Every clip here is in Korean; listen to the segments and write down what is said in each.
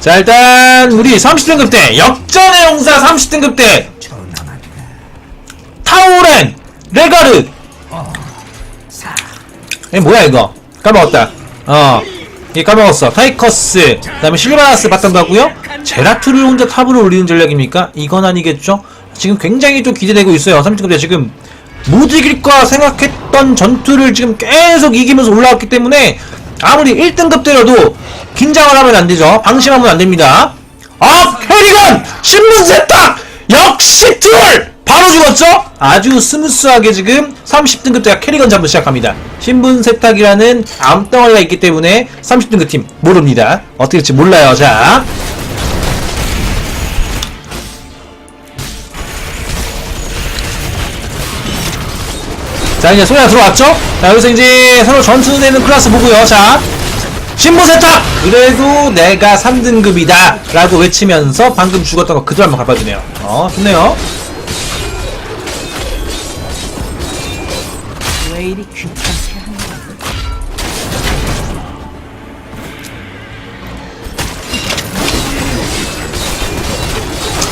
자 일단 우리 30등급 대 역전의 용사 30등급 대 타오렌 레가르. 에 뭐야 이거? 까먹었다. 어 이게 까먹었어. 타이커스. 그 다음에 실바나스 바텀 가고요. 제라투를 혼자 탑으로 올리는 전략입니까? 이건 아니겠죠? 지금 굉장히 좀 기대되고 있어요. 30등급 대 지금 못 이길까 생각했던 전투를 지금 계속 이기면서 올라왔기 때문에 아무리 1등급 때려도 긴장을 하면 안 되죠. 방심하면 안 됩니다. 아, 캐리건! 신문 세탁! 역시 트롤! 바로 죽었죠? 아주 스무스하게 지금 30등급 때가 캐리건 잡으 시작합니다. 신분 세탁이라는 암덩어리가 있기 때문에 30등급 팀 모릅니다. 어떻게 될지 몰라요. 자. 자 이제 소리가 들어왔죠? 자 여기서 이제 서로 전투되는 클래스 보고요 자 신부 세탁! 그래도 내가 3등급이다 라고 외치면서 방금 죽었던 거 그대로 한번 갚아주네요 어 좋네요 왜 이리 귀찮게 하냐?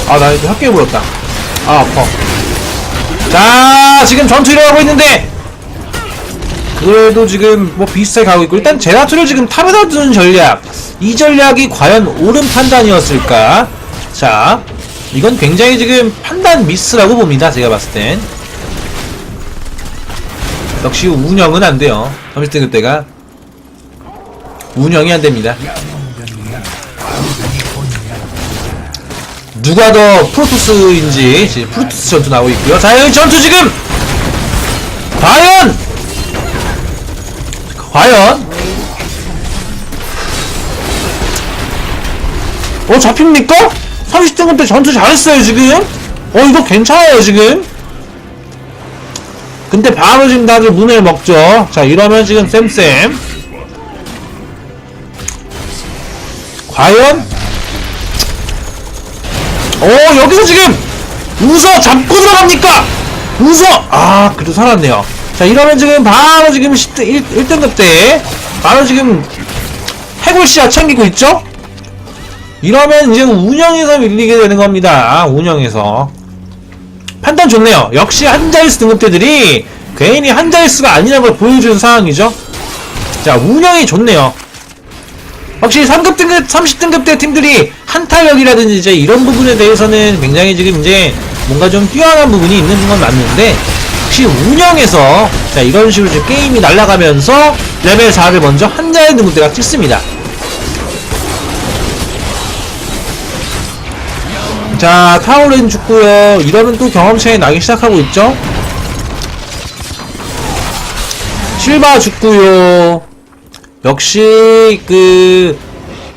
아나 이거 학교에 물었다 아 아파 자 지금 전투 일어나고 있는데 그래도 지금 뭐 비슷하게 가고 있고 일단 제라투를 지금 탑에다 두는 전략. 이 전략이 과연 옳은 판단이었을까? 자 이건 굉장히 지금 판단 미스라고 봅니다 제가 봤을 땐. 역시 운영은 안 돼요. 30등급 때가. 운영이 안 됩니다 누가 더 프로토스인지 지금 프로토스 전투 나오고 있고요. 자, 여기 전투 지금 과연 과연 어 잡힙니까? 30등급 때 전투 잘했어요 지금. 어 이거 괜찮아요 지금. 근데 바로 지금 다들 문을 먹죠. 자 이러면 지금 쌤쌤 과연 오 여기서 지금 웃어 잡고 들어갑니까? 웃어 아 그래도 살았네요. 자 이러면 지금 바로 지금 10등 1, 1등급 때 바로 지금 해골씨가 챙기고 있죠? 이러면 이제 운영에서 밀리게 되는 겁니다. 운영에서. 판단 좋네요. 역시 한자일수 등급대들이 괜히 한자일수가 아니라는 걸 보여주는 상황이죠? 자 운영이 좋네요 확실히 3급 등급, 30등급 대 팀들이 한타력이라든지 이제 이런 부분에 대해서는 굉장히 지금 이제 뭔가 좀 뛰어난 부분이 있는 건 맞는데 혹시 운영에서 자 이런 식으로 이제 게임이 날아가면서 레벨 4를 먼저 한자의 등급대가 찍습니다. 자 타오렌 죽고요. 이러면 또 경험 차이 나기 시작하고 있죠. 실바 죽고요. 역시 그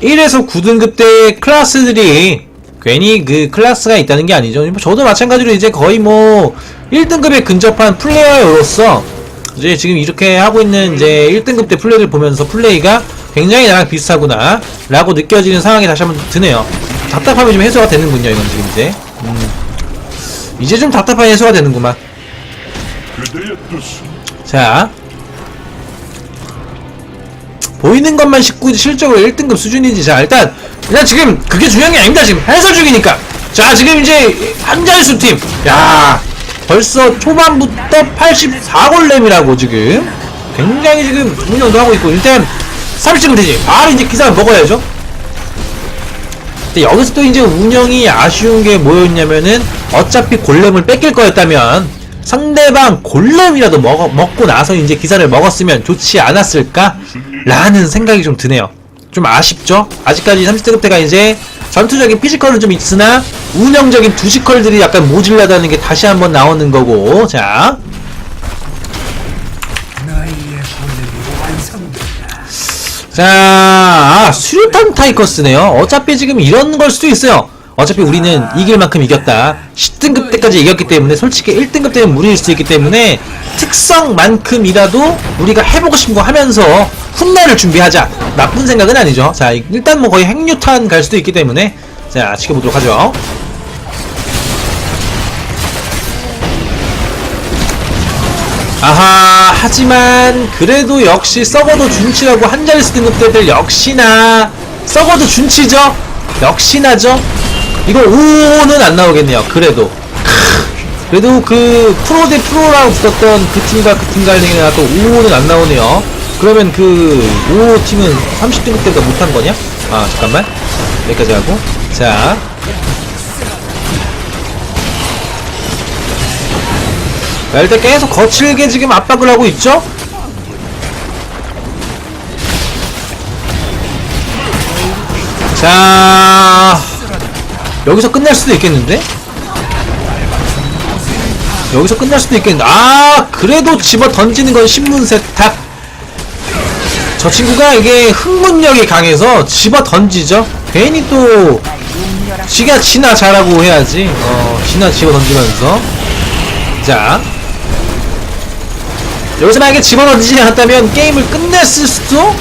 1에서 9등급 대 클래스들이 괜히 그 클래스가 있다는 게 아니죠. 뭐 저도 마찬가지로 이제 거의 뭐 1등급에 근접한 플레이어로서 이제 지금 이렇게 하고 있는 이제 1등급 대 플레이를 보면서 플레이가 굉장히 나랑 비슷하구나 라고 느껴지는 상황이 다시 한번 드네요. 답답함이 좀 해소가 되는군요, 이건 지금 이제. 음. 이제 좀 답답함이 해소가 되는구만. 자 보이는 것만 19 실적으로 1등급 수준이지 자 일단 일단 지금 그게 중요한 게 아닙니다. 지금 해설 중이니까. 자 지금 이제 한자일수 팀야 벌써 초반부터 84골렘이라고 지금 굉장히 지금 운영도 하고 있고 일단 30등 되지. 바로 이제 기사를 먹어야죠. 근데 여기서 또 이제 운영이 아쉬운 게 뭐였냐면은 어차피 골렘을 뺏길 거였다면 상대방 골렘이라도 먹어, 먹고 나서 이제 기사를 먹었으면 좋지 않았을까? 라는 생각이 좀 드네요. 좀 아쉽죠? 아직까지 30등급 때가 이제 전투적인 피지컬은 좀 있으나 운영적인 두지컬들이 약간 모질라다는 게 다시 한번 나오는 거고 자 자, 아, 수류탄 타이커스네요. 어차피 지금 이런 걸 수도 있어요. 어차피 우리는 이길 만큼 이겼다. 10등급 때까지 이겼기 때문에 솔직히 1등급 때는 무리일 수 있기 때문에 특성만큼이라도 우리가 해보고 싶은 거 하면서 훗날을 준비하자. 나쁜 생각은 아니죠. 자, 일단 뭐 거의 핵류탄 갈 수도 있기 때문에 자, 지켜보도록 하죠. 아하 하지만 그래도 역시 썩어도 준치라고 한자리수 등급대들 역시나 썩어도 준치죠 역시나죠? 이거 5는 안 나오겠네요. 그래도. 크, 그래도 그 프로 대 프로라고 붙었던 그 팀과 그 팀 갈등이나 또 5는 안 나오네요. 그러면 그 5 팀은 30등급 때보다 못한 거냐? 아 잠깐만 여기까지 하고 자 자, 일단 계속 거칠게 지금 압박을 하고 있죠? 자 여기서 끝날 수도 있겠는데? 여기서 끝날 수도 있겠는데? 아 그래도 집어 던지는 건 신문 세탁 저 친구가 이게 흥분력이 강해서 집어 던지죠. 괜히 또 지가 지나 잘하고 해야지. 어 지나 집어 던지면서. 자. 여기서 만약에 집어 던지지 않았다면 게임을 끝냈을 수도?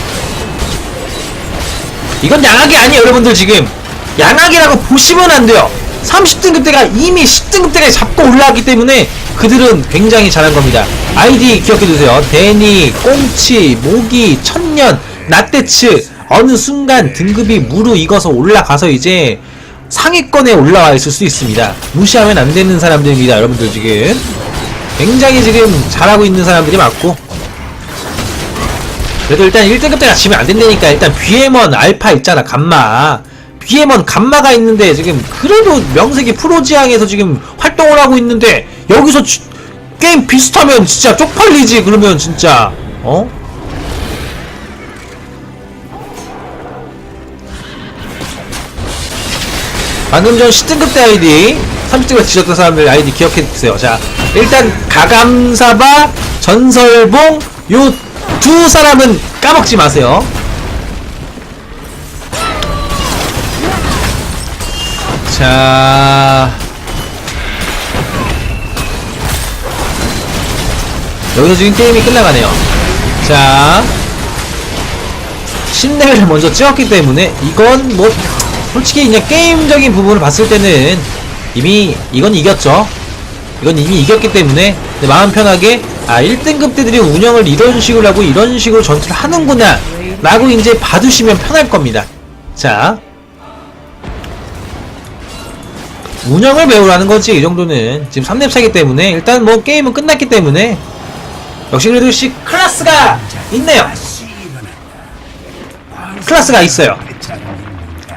이건 양악이 아니에요 여러분들 지금 양악이라고 보시면 안 돼요. 30등급 대가 이미 10등급 대가 잡고 올라왔기 때문에 그들은 굉장히 잘한 겁니다. 아이디 기억해두세요. 데니, 꽁치, 모기, 천년, 나떼츠 어느 순간 등급이 무르익어서 올라가서 이제 상위권에 올라와 있을 수 있습니다. 무시하면 안 되는 사람들입니다 여러분들 지금. 굉장히 지금 잘하고 있는 사람들이 많고. 그래도 일단 1등급 때가 지면 안 된다니까. 일단 비에먼 알파 있잖아 감마 비에먼 감마가 있는데 지금 그래도 명색이 프로지앙에서 지금 활동을 하고 있는데 여기서 주- 게임 비슷하면 진짜 쪽팔리지 그러면 진짜. 어? 방금 전 10등급 대 아이디 30등급 지셨던 사람들 아이디 기억해주세요. 자 일단 가감사바 전설봉 요 두 사람은 까먹지 마세요 자. 여기서 지금 게임이 끝나가네요. 자. 10레벨을 먼저 찍었기 때문에 이건 뭐 솔직히 그냥 게임적인 부분을 봤을 때는 이미 이건 이겼죠. 이건 이미 이겼기 때문에 네, 마음 편하게 아 1등급 대들이 운영을 이런 식으로 하고 이런 식으로 전투를 하는구나 라고 이제 봐두시면 편할 겁니다. 자 운영을 배우라는 거지 이 정도는. 지금 3렙 차기 때문에. 일단 뭐 게임은 끝났기 때문에. 역시 그래도 씨 클라스가 있네요. 클라스가 있어요.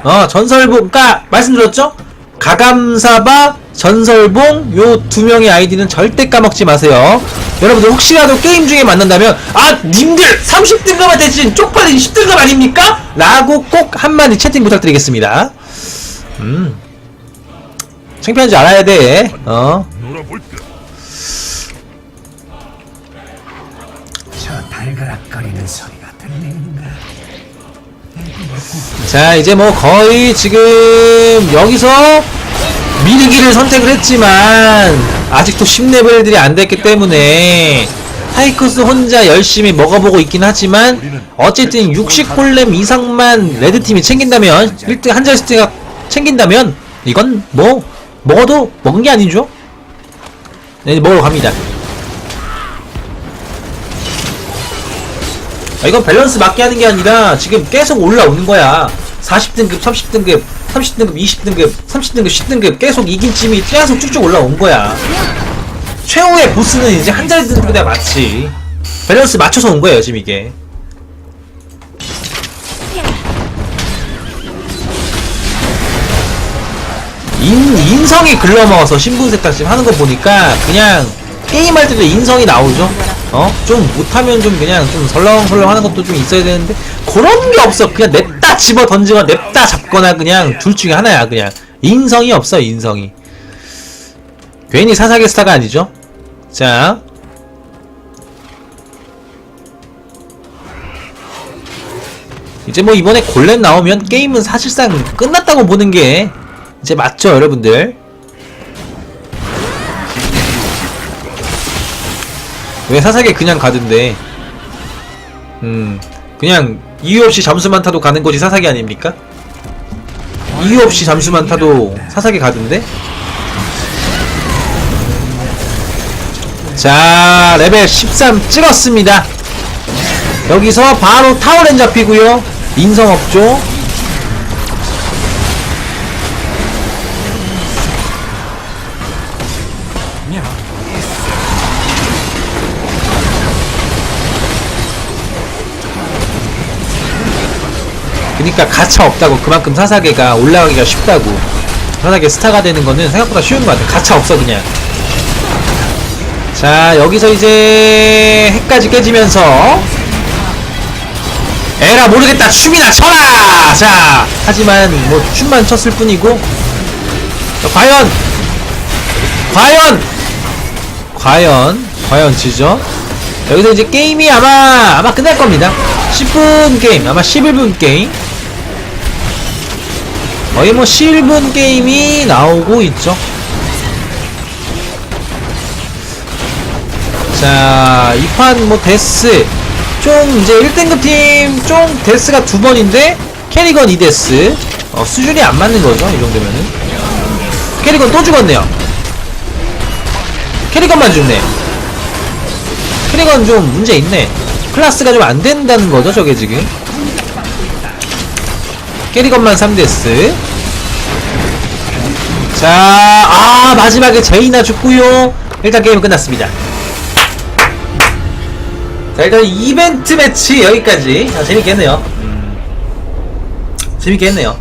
어 전설봉 그니까 말씀드렸죠? 가감사바 전설봉 요 두 명의 아이디는 절대 까먹지 마세요. 여러분들 혹시라도 게임 중에 만난다면 아 님들 30등급한테 대신 쪽팔린 10등급 아닙니까? 라고 꼭 한마디 채팅 부탁드리겠습니다. 음 창피한 줄 알아야 돼어 놀아볼까? 저 달그락거리는 소리가 들리는가? 자 이제 뭐 거의 지금 여기서 미르기를 선택을 했지만 아직도 10레벨들이 안 됐기 때문에 하이커스 혼자 열심히 먹어보고 있긴 하지만 어쨌든 60콜렘 이상만 레드팀이 챙긴다면 1등 한 자리스트가 챙긴다면 이건 뭐 먹어도 먹은 게 아니죠 네 먹으러 갑니다 아, 이건 밸런스 맞게 하는 게 아니라 지금 계속 올라오는 거야. 40등급, 30등급, 30등급, 20등급, 30등급, 10등급 계속 이긴 팀이 계속 쭉쭉 올라온 거야. 최후의 보스는 이제 한 자리 등급에 맞지. 밸런스 맞춰서 온 거예요, 지금 이게. 인, 인성이 글러먹어서 신분색깔 지금 하는 거 보니까 그냥 게임할 때도 인성이 나오죠. 어? 좀 못하면 좀 그냥 좀 설렁설렁 하는 것도 좀 있어야 되는데 그런 게 없어. 그냥 냅다 집어 던지거나 냅다 잡거나 그냥 둘 중에 하나야 그냥. 인성이 없어 인성이. 괜히 사사계 스타가 아니죠. 자. 이제 뭐 이번에 골렘 나오면 게임은 사실상 끝났다고 보는 게 이제 맞죠 여러분들? 왜 사사계 그냥 가던데? 음 그냥 이유 없이 잠수만 타도 가는 곳이 사사계 아닙니까? 이유 없이 잠수만 타도 사사계 가던데? 자 레벨 13 찍었습니다. 여기서 바로 타워렌 잡히고요. 인성 없죠 그냥 그니까 가차 없다고 그만큼 사사계가 올라가기가 쉽다고. 사사계 스타가 되는 거는 생각보다 쉬운 것 같아. 가차 없어 그냥. 자 여기서 이제 핵까지 깨지면서. 에라 모르겠다. 춤이나 쳐라! 자 하지만 뭐 춤만 췄을 뿐이고. 자, 과연! 과연! 과연 과연 지죠? 여기서 이제 게임이 아마 아마 끝날 겁니다. 10분 게임 아마 11분 게임. 거의 뭐 10분 게임이 나오고 있죠. 자, 이판뭐 데스. 좀 이제 1등급 팀 좀 데스가 두 번인데 캐리건 2데스. 어, 수준이 안 맞는 거죠 이 정도면은. 캐리건 또 죽었네요 캐리건만 죽네. 캐리건 좀 문제 있네. 클라스가 좀 안 된다는 거죠 저게 지금? 캐리건만 3데스. 자, 아 마지막에 제이나 죽고요. 일단 게임은 끝났습니다. 자 일단 이벤트 매치 여기까지. 아, 재밌게 했네요. 음, 재밌게 했네요